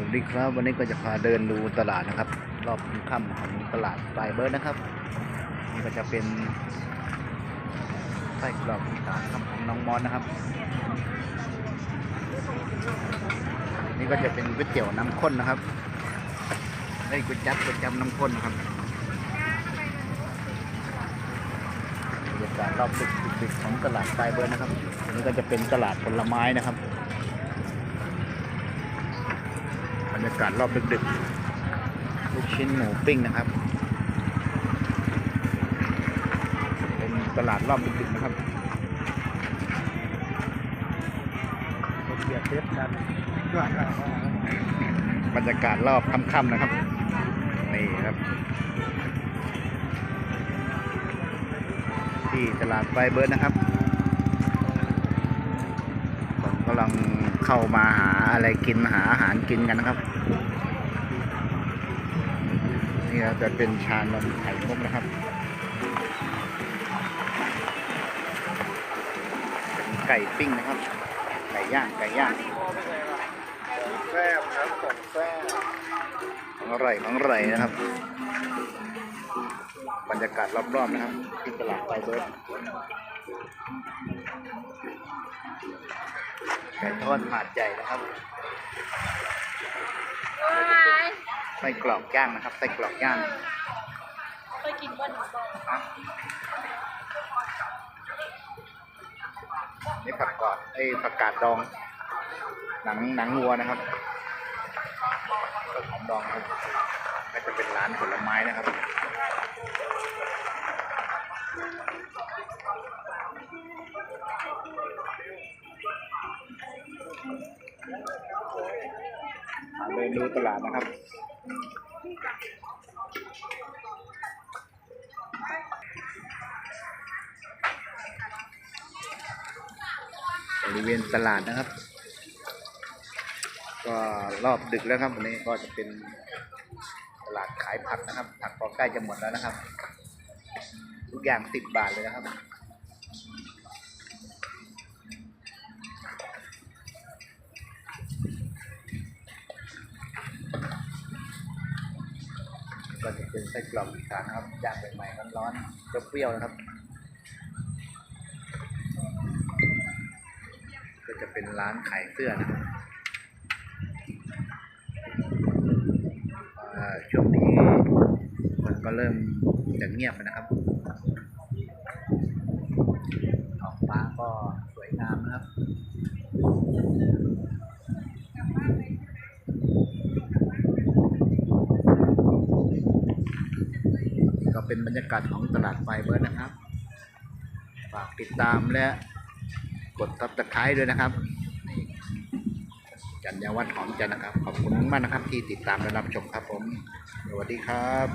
สวัสดีครับวันนี้ก็จะพาเดินดูตลาดนะครับ รอบค่ำของตลาดไฟเบิร์ดนะครับ นี่ก็จะเป็นไส้กรอกอีสานครับของน้องมอนนะครับ นี่ก็จะเป็นก๋วยเตี๋ยวน้ำข้นนะครับไอ้ก๋วยจั๊บก๋วยจั๊บน้ำข้นนะครับบรรยากาศรอบดึกๆของตลาดไฟเบิร์ดนะครับนนี้ก็จะเป็นตลาดผลไม้นะครับ รรยากาศรอบดึกๆลูกชิ้นหมูปิ้งนะครับ เป็นตลาดรอบดึกๆนะครับเบียดเทียบกันบรรยากาศรอบค่ำๆนะครับ นี่ครับ ที่ตลาดไฟเบิร์ดนะครับำลังเข้ามาหาอะไรกินหาอาหารกินกันนะครับนี่จะเป็นชานมไข่มุกนะครับ ไก่ปิ้งนะครับ ไก่ย่างไก่ย่างแซ่บครับของแซ่บของอร่อยของอร่อยนะครับ บรรยากาศรอบๆนะครับที่ตลาดไฟเบิร์ด ไก่ทอดหาดใหญ่นะครับไส้กรอกย่างนะครับไส้กรอกย่างเคยกินบ้านหนูบอกนี่ผักกอดไอ้ยผักกาดดอง หนังหนังวัวนะครับต้นหอมดองครับก็จะเป็นร้านผลไม้นะครับ มา เดินดูตลาดนะครับ บริเวณตลาดนะครับ ก็รอบดึกแล้วครับวันนี้ก็จะเป็นตลาดขายผักนะครับ ผักก็ใกล้จะหมดแล้วนะครับ ทุกอย่างสิบบาทเลยนะครับ ก็จะเป็นไส้กรอกอีสานนะครับย่างใหม่ๆร้อนๆเปรี้ยวๆนะครับ ก็จะเป็นร้านขายเสื้อนะครับช่วงนี้คนก็เริ่มจะเงียบนะครับท้องฟ้าก็สวยงามนะครับ เป็นบรรยากาศของตลาดไฟเบิร์นะครับ ฝากติดตามและกดซับสไครต์ด้วยนะครับนี่จันยวัฒน์หอมจันนะครับ ขอบคุณมากนะครับที่ติดตามและรับชมครับผม สวัสดีครับ